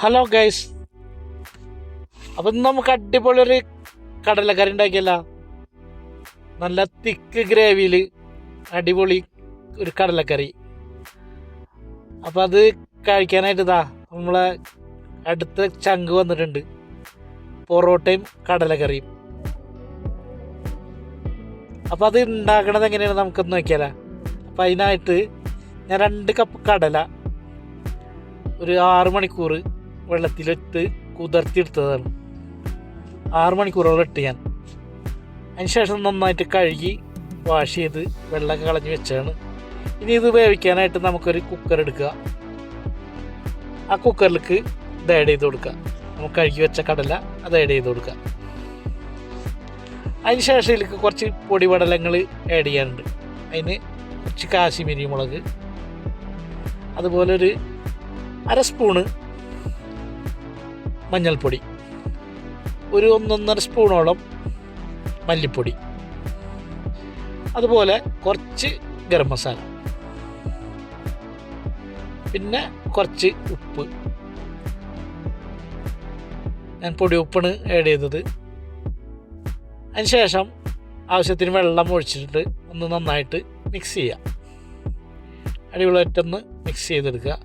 Hello guys അപ്പം നമുക്ക് അടിപൊളി ഒരു കടലക്കറി ഉണ്ടാക്കിയല്ല. നല്ല തിക്ക് ഗ്രേവിയിൽ അടിപൊളി ഒരു കടലക്കറി. അപ്പം അത് കഴിക്കാനായിട്ട് നമ്മളെ അടുത്ത ചങ്ക് വന്നിട്ടുണ്ട്. പൊറോട്ടയും കടലക്കറിയും. അപ്പം അത് ഉണ്ടാക്കണത് എങ്ങനെയാണ് നമുക്കൊന്ന് നോക്കിയാലോ. അപ്പം അതിനായിട്ട് ഞാൻ രണ്ട് കപ്പ് കടല ഒരു ആറ് മണിക്കൂർ വെള്ളത്തിലിട്ട് കുതിർത്തിയെടുത്തതാണ്. ആറ് മണിക്കൂറോളം ഇട്ട് ഞാൻ. അതിന് ശേഷം നന്നായിട്ട് കഴുകി വാഷ് ചെയ്ത് വെള്ളമൊക്കെ കളഞ്ഞ് വെച്ചാണ് ഇനി ഇത് വേവിക്കാനായിട്ട് നമുക്കൊരു കുക്കർ എടുക്കുക. ആ കുക്കറിലേക്ക് ഇത് ആഡ് ചെയ്ത് കൊടുക്കുക. നമുക്ക് കഴുകി വെച്ച കടല അത് ആഡ് ചെയ്ത് കൊടുക്കുക. അതിന് ശേഷം ഇതിലേക്ക് കുറച്ച് പൊടിപടലങ്ങൾ ആഡ് ചെയ്യാനുണ്ട്. അതിന് കുറച്ച് കാശ്മീരി മുളക്. അതുപോലെ ഒരു അര സ്പൂണ് മഞ്ഞൾപ്പൊടി. ഒരു ഒന്നൊന്നര സ്പൂണോളം മല്ലിപ്പൊടി. അതുപോലെ കുറച്ച് ഗരം മസാല. പിന്നെ കുറച്ച് ഉപ്പ്. ഞാൻ പൊടി ഉപ്പാണ് ആഡ് ചെയ്തത്. അതിനുശേഷം ആവശ്യത്തിന് വെള്ളം ഒഴിച്ചിട്ട് ഒന്ന് നന്നായിട്ട് മിക്സ് ചെയ്യാം. അടിപൊളിയായിട്ടൊന്ന് മിക്സ് ചെയ്തെടുക്കുക.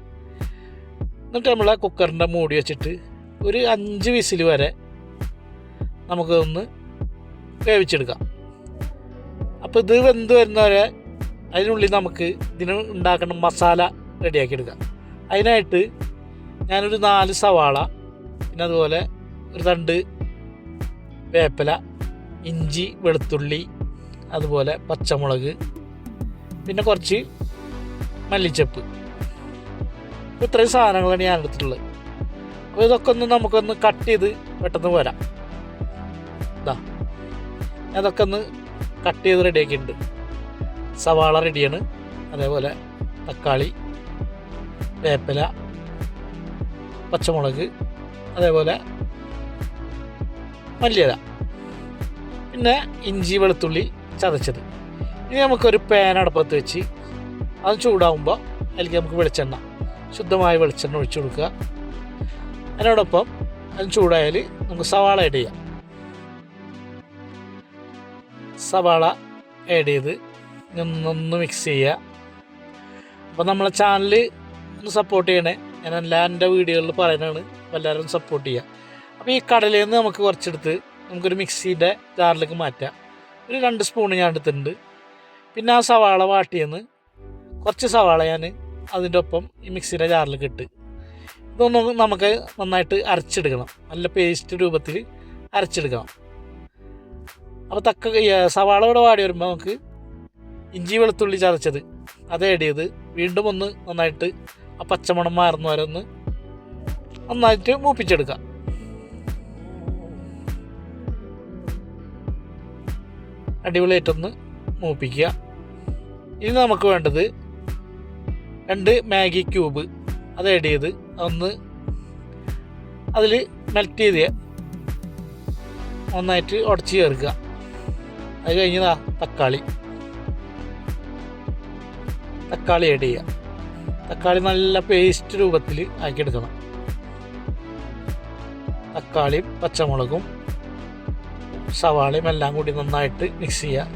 എന്നിട്ട് നമ്മൾ കുക്കറിന്റെ മൂടി വെച്ചിട്ട് ഒരു അഞ്ച് വിസിൽ വരെ നമുക്കൊന്ന് വേവിച്ചെടുക്കാം. അപ്പോൾ ഇത് വെന്ത് വരുന്നവരെ അതിനുള്ളിൽ നമുക്ക് ഇതിന് ഉണ്ടാക്കുന്ന മസാല റെഡിയാക്കി എടുക്കാം. അതിനായിട്ട് ഞാനൊരു നാല് സവാള പിന്നെ അതുപോലെ ഒരു തണ്ട് വേപ്പില ഇഞ്ചി വെളുത്തുള്ളി അതുപോലെ പച്ചമുളക് പിന്നെ കുറച്ച് മല്ലിച്ചപ്പ്. ഇത്രയും സാധനങ്ങളാണ് ഞാൻ എടുത്തിട്ടുള്ളത്. അപ്പോൾ ഇതൊക്കെ ഒന്ന് നമുക്കൊന്ന് കട്ട് ചെയ്ത് പെട്ടെന്ന് പോരാം ഇതാ അതൊക്കെ ഒന്ന് കട്ട് ചെയ്ത് റെഡിയാക്കിയിട്ടുണ്ട് സവാള റെഡിയാണ് അതേപോലെ തക്കാളി വേപ്പില പച്ചമുളക് അതേപോലെ മല്ലിയില. പിന്നെ ഇഞ്ചി വെളുത്തുള്ളി ചതച്ചത്. ഇനി നമുക്കൊരു പാൻ അടുപ്പത്ത് വെച്ച് അത് ചൂടാവുമ്പോൾ അതിലേക്ക് നമുക്ക് വെളിച്ചെണ്ണ ശുദ്ധമായ വെളിച്ചെണ്ണ ഒഴിച്ചു കൊടുക്കുക. അതിനോടൊപ്പം അത് ചൂടായാൽ നമുക്ക് സവാള ആഡ് ചെയ്യാം. സവാള ആഡ് ചെയ്ത് ഒന്ന് മിക്സ് ചെയ്യുക. അപ്പോൾ നമ്മളെ ചാനൽ ഒന്ന് സപ്പോർട്ട് ചെയ്യണേ. ഞാൻ എല്ലാ എന്റെ വീഡിയോകളിൽ പറയുന്നതാണ് അപ്പോൾ എല്ലാവരും സപ്പോർട്ട് ചെയ്യുക. അപ്പോൾ ഈ കടലിൽ നിന്ന് നമുക്ക് കുറച്ചെടുത്ത് നമുക്കൊരു മിക്സിയുടെ ജാറിലേക്ക് മാറ്റാം. ഒരു രണ്ട് സ്പൂൺ ഞാൻ എടുത്തിട്ടുണ്ട്. പിന്നെ ആ സവാള വാട്ടിയെന്ന് കുറച്ച് സവാള ഞാൻ അതിന്റെ ഒപ്പം ഈ മിക്സിയുടെ ജാറിലേക്ക് ഇട്ട് ഇതൊന്ന് നമുക്ക് നന്നായിട്ട് അരച്ചെടുക്കണം. നല്ല പേസ്റ്റ് രൂപത്തിൽ അരച്ചെടുക്കണം. അപ്പോൾ തക്ക സവാള ഇവിടെ വാടി വരുമ്പോൾ നമുക്ക് ഇഞ്ചി വെളുത്തുള്ളി ചതച്ചത് അത് ആഡ് ചെയ്ത് വീണ്ടും ഒന്ന് നന്നായിട്ട് ആ പച്ചമണം മാറുന്ന വരെ ഒന്ന് നന്നായിട്ട് മൂപ്പിച്ചെടുക്കാം. അടിപൊളിയായിട്ടൊന്ന് മൂപ്പിക്കുക. ഇനി നമുക്ക് വേണ്ടത് രണ്ട് മാഗി ക്യൂബ് അത് ആഡ് ചെയ്ത് ഒന്ന് അതിൽ മെൽറ്റ് ചെയ്ത് ഒന്നായിട്ട് ഉടച്ച് ചേർക്കുക. അത് കഴിഞ്ഞതാ തക്കാളി. തക്കാളി ആഡ് ചെയ്യുക. തക്കാളി നല്ല പേസ്റ്റ് രൂപത്തിൽ ആക്കിയെടുക്കണം. തക്കാളിയും പച്ചമുളകും സവാളയും എല്ലാം കൂടി നന്നായിട്ട് മിക്സ് ചെയ്യുക.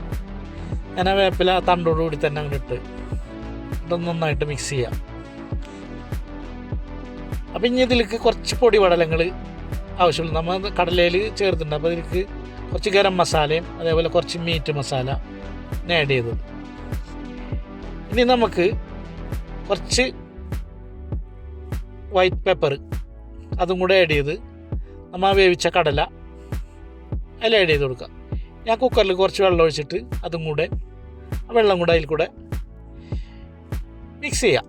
ഞാൻ ആ വേപ്പില തണ്ടോടുകൂടി തന്നെ അങ്ങോട്ട് ഇട്ട് നന്നായിട്ട് മിക്സ് ചെയ്യാം അപ്പം ഇനി ഇതിലേക്ക് കുറച്ച് പൊടി പടലങ്ങൾ ആവശ്യമുള്ളൂ നമ്മൾ കടലയിൽ ചേർത്തിട്ടുണ്ട്. അപ്പോൾ ഇതിലേക്ക് കുറച്ച് ഗരം മസാലയും അതേപോലെ കുറച്ച് മീറ്റ് മസാല ആഡ് ചെയ്തത്. ഇനി നമുക്ക് കുറച്ച് വൈറ്റ് പേപ്പർ അതും കൂടെ ആഡ് ചെയ്ത് നമ്മൾ വേവിച്ച കടല അതിൽ ആഡ് ചെയ്ത് കൊടുക്കുക ഞാൻ കുക്കറിൽ കുറച്ച് വെള്ളം ഒഴിച്ചിട്ട് അതും കൂടെ വെള്ളം കൂടെ അതിൽ കൂടെ മിക്സ് ചെയ്യാം.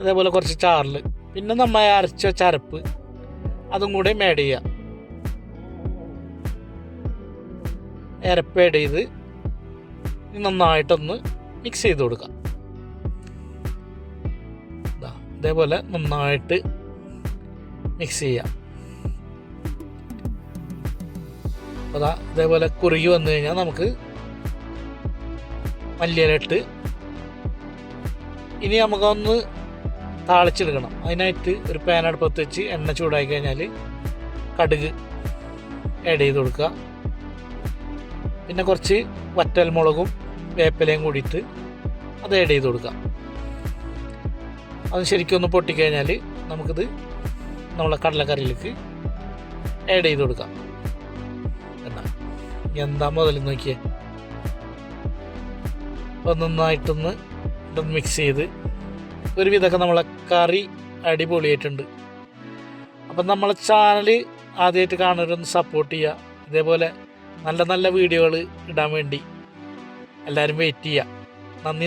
അതേപോലെ കുറച്ച് ചാറിൽ പിന്നെ നമ്മൾ അരച്ച ചരപ്പ്. അതും കൂടെ ആഡ് ചെയ്യുക അരപ്പ് ആഡ് ചെയ്ത് നന്നായിട്ടൊന്ന് മിക്സ് ചെയ്ത് കൊടുക്കാം. ഇതേപോലെ നന്നായിട്ട് മിക്സ് ചെയ്യാം. അതാ ഇതേപോലെ കുറുകി വന്നു കഴിഞ്ഞാൽ നമുക്ക് മല്ലിയിലിട്ട് ഇനി നമുക്കൊന്ന് താളിച്ചെടുക്കണം. അതിനായിട്ട് ഒരു പാൻ അടുപ്പത്ത് വെച്ച് എണ്ണ ചൂടായി കഴിഞ്ഞാൽ കടുക് ആഡ് ചെയ്ത് കൊടുക്കുക. പിന്നെ കുറച്ച് വറ്റൽമുളകും വേപ്പിലയും കൂടിയിട്ട് അത് ആഡ് ചെയ്ത് കൊടുക്കുക. അത് ശരിക്കും ഒന്ന് പൊട്ടിക്കഴിഞ്ഞാൽ നമുക്കിത് നമ്മളെ കടലക്കറിയിലേക്ക് ആഡ് ചെയ്ത് കൊടുക്കാം എന്നാ എന്താ മുതൽ നോക്കിയേ? അപ്പോൾ നന്നായിട്ടൊന്ന് ഇതൊന്ന് മിക്സ് ചെയ്ത് ഒരുവിധമൊക്കെ നമ്മളെ കറി അടിപൊളിയായിട്ടുണ്ട്. അപ്പം നമ്മളെ ചാനൽ ആദ്യമായിട്ട് കാണുന്നവരൊന്ന് സപ്പോർട്ട് ചെയ്യുക. ഇതേപോലെ നല്ല നല്ല വീഡിയോകൾ ഇടാൻ വേണ്ടി എല്ലാവരും വെയിറ്റ് ചെയ്യുക. നന്ദി